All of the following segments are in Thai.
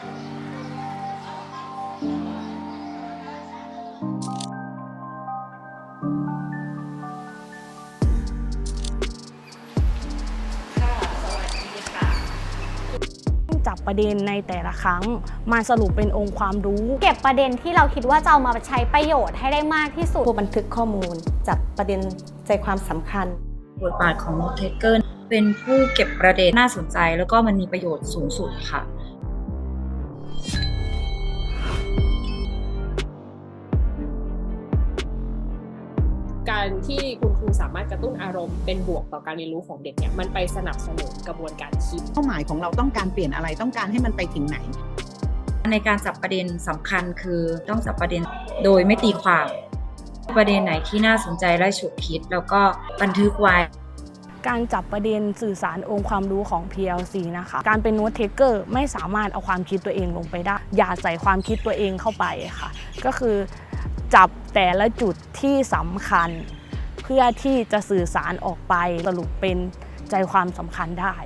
จับประเด็นในแต่ละครั้ง มาสรุปเป็นองค์ความรู้ เก็บประเด็นที่เราคิดว่าจะเอามาใช้ประโยชน์ให้ได้มากที่สุด ผู้บันทึกข้อมูล จับประเด็นใจความสำคัญ บทบาทของ Note Taker เป็นผู้เก็บประเด็นน่าสนใจ แล้วก็มันมีประโยชน์สูงสุดค่ะ การที่คุณครูสามารถกระตุ้นอารมณ์เป็นบวกต่อการเรียนรู้ของเด็กเนี่ยมันไปสนับสนุนกระบวนการคิดเป้าหมายของเราต้องการเปลี่ยนอะไรต้องการให้มันไปถึงไหน ในการจับประเด็นสำคัญคือต้องจับประเด็นโดยไม่ตีความ ประเด็นไหนที่น่าสนใจและฉุกคิด แล้วก็บันทึกไว้การจับประเด็นสื่อสารองค์ความรู้ของ PLC นะคะ การเป็นโน้ตเทคเกอร์ไม่สามารถเอาความคิดตัวเองลงไปได้ อย่าใส่ความคิดตัวเองเข้าไปค่ะ ก็คือ จับแต่ละจุดที่สำคัญ เพื่อที่จะสื่อสารออกไปสรุปเป็นใจความสำคัญได้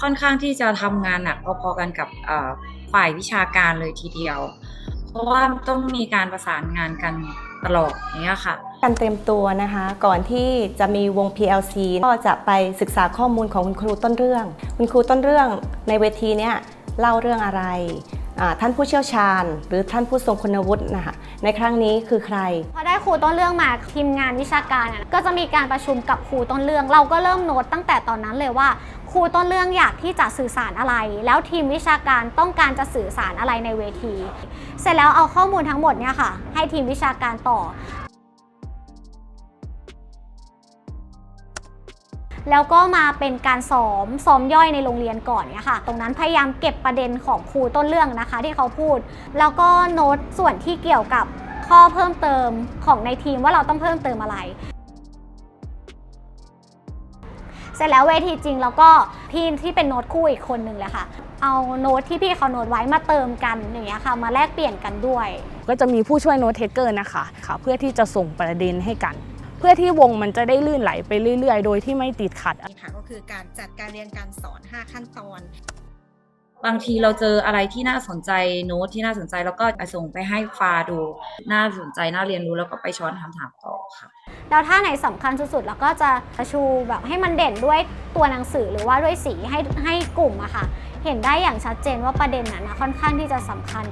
ค่อนข้างที่จะทำงานหนักพอๆกันกับเอ่อฝ่ายวิชาการเลยทีเดียว เพราะว่าต้องมีการประสานงานกันตลอดอย่างเนี้ยค่ะ การเตรียมตัวนะคะ ก่อนที่จะมีวง PLC ก็จะไปศึกษาข้อมูลของคุณครูต้นเรื่อง คุณครูต้นเรื่องในเวทีเนี้ยเล่าเรื่องอะไรอ่า ท่านผู้เชี่ยวชาญ หรือท่านผู้ทรงคุณวุฒินะคะในครั้งนี้คือใคร พอได้ครูต้นเรื่องมาทีมงานวิชาการก็จะมีการประชุมกับครูต้นเรื่อง เราก็เริ่มโน้ตตั้งแต่ตอนนั้นเลยว่าครูต้นเรื่องอยากที่จะสื่อสารอะไร แล้วทีมวิชาการต้องการจะสื่อสารอะไรในเวที เสร็จแล้วเอาข้อมูลทั้งหมดเนี่ยค่ะ ให้ทีมวิชาการต่อ แล้วก็มาเป็นการซ้อมซ้อมย่อยในโรงเรียนก่อนเนี่ยค่ะ ตรงนั้นพยายามเก็บประเด็นของครูต้นเรื่องนะคะ ที่เขาพูด แล้วก็โน้ตส่วนที่เกี่ยวกับข้อเพิ่มเติมของในทีมว่าเราต้องเพิ่มเติมอะไร เสร็จแล้วเวทีจริงแล้วก็พี่ที่เป็นโน้ตคู่อีกคนนึงเลยค่ะ เอาโน้ตที่พี่เขาโน้ตไว้มาเติมกันอย่างเงี้ยค่ะ มาแลกเปลี่ยนกันด้วย ก็จะมีผู้ช่วยโน้ตเทคเกอร์นะคะค่ะ เพื่อที่จะส่งประเด็นให้กัน เพื่อที่วงมันจะได้ลื่นไหลไปเรื่อย ๆ โดยที่ไม่ติดขัดนี่ค่ะก็คือการจัดการเรียนการสอน 5 ขั้นตอน บางทีเราเจออะไรที่น่าสนใจโน้ตที่น่าสนใจแล้วก็ส่งไปให้ฟาดู น่าสนใจน่าเรียนรู้แล้วก็ไปช้อนคำถามต่อค่ะแล้วถ้าไหนสำคัญสุดๆเราก็จะชูแบบให้มันเด่นด้วยตัวหนังสือหรือว่าด้วยสีให้ให้กลุ่มอะค่ะ เห็นได้อย่างชัดเจนว่าประเด็นนั้นนะค่อนข้างที่จะสำคัญ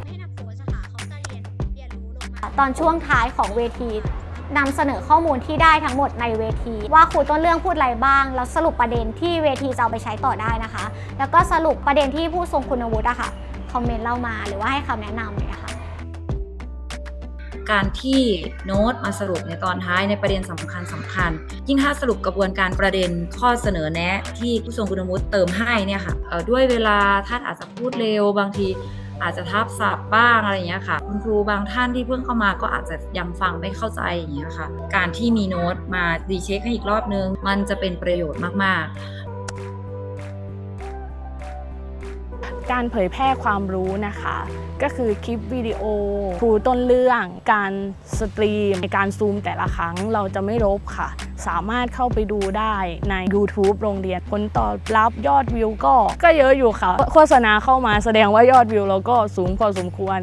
ตอนช่วงท้ายของเวที นำเสนอข้อมูลที่ได้ทั้งหมดในเวที ว่าครูต้นเรื่องพูดอะไรบ้าง แล้วสรุปประเด็นที่เวทีจะเอาไปใช้ต่อได้นะคะ แล้วก็สรุปประเด็นที่ผู้ทรงคุณวุฒิอะค่ะคอมเมนต์เล่ามาหรือว่าให้คำแนะนำเนี่ยค่ะการที่โน้ตมาสรุปในตอนท้ายในประเด็นสำคัญสำคัญ ยิ่งถ้าสรุปกระบวนการประเด็นข้อเสนอแนะ ที่ผู้ทรงคุณวุฒิเติมให้เนี่ยค่ะด้วยเวลาท่านอาจจะพูดเร็วบางที อาจจะทับศัพท์บ้างอะไรอย่างเงี้ยค่ะคุณครูบางท่านที่เพิ่งเข้ามาก็อาจจะยังฟังไม่เข้าใจอย่างเงี้ยค่ะ การที่มีโน้ตมาดีเช็คให้อีกรอบนึง มันจะเป็นประโยชน์มากๆ การเผยแพร่ความรู้นะคะ ก็คือคลิปวิดีโอครูต้นเรื่อง การสตรีมในการซูมแต่ละครั้งเราจะไม่ลบค่ะ สามารถเข้าไปดูได้ใน YouTube โรงเรียนผลตอบรับยอดวิวก็ ก็เยอะอยู่ค่ะ โฆษณาเข้ามาแสดงว่ายอดวิวเราก็สูงพอสมควร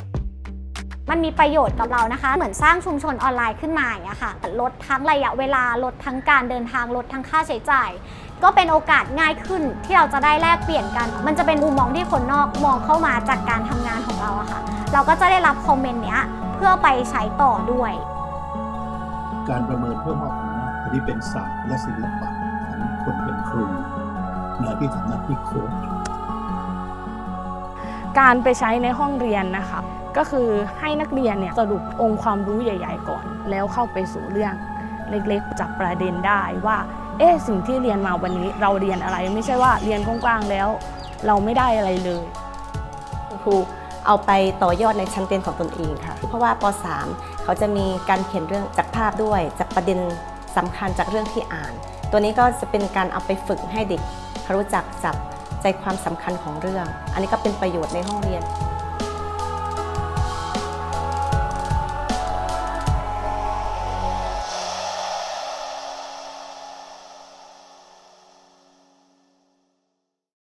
มันมีประโยชน์กับเรานะคะ เหมือนสร้างชุมชนออนไลน์ขึ้นมาอย่างเงี้ยค่ะ ลดทั้งระยะเวลา ลดทั้งการเดินทาง ลดทั้งค่าใช้จ่าย ก็เป็นโอกาสง่ายขึ้นที่เราจะได้แลกเปลี่ยนกัน มันจะเป็นมุมมองที่คนนอกมองเข้ามาจากการทำงานของเราอะค่ะ เราก็จะได้รับคอมเมนต์เนี้ยเพื่อไปใช้ต่อด้วย การประเมินเพื่อมอบอำนาจอันนี้เป็นศาสตร์และศิลปะของคนเป็นครูนะที่ทำหน้าที่โค้ชการไปใช้ในห้องเรียนนะคะ ก็คือให้นักเรียนเนี่ยสรุปองค์ความรู้ใหญ่ ๆ ก่อน แล้วเข้าไปสู่เรื่องเล็กๆจับประเด็นได้ว่า เอ๊ะสิ่งที่เรียนมาวันนี้เราเรียนอะไรไม่ใช่ว่าเรียนกว้างๆแล้ว เราไม่ได้อะไรเลยครูเอาไปต่อยอดในชั้นเรียนของตนเองค่ะ เพราะว่าป .3 เขาจะมีการเขียนเรื่องจากภาพด้วย จากประเด็นสำคัญจากเรื่องที่อ่าน ตัวนี้ก็จะเป็นการเอาไปฝึกให้เด็กเขารู้จักจับใจความสำคัญของเรื่อง อันนี้ก็เป็นประโยชน์ในห้องเรียน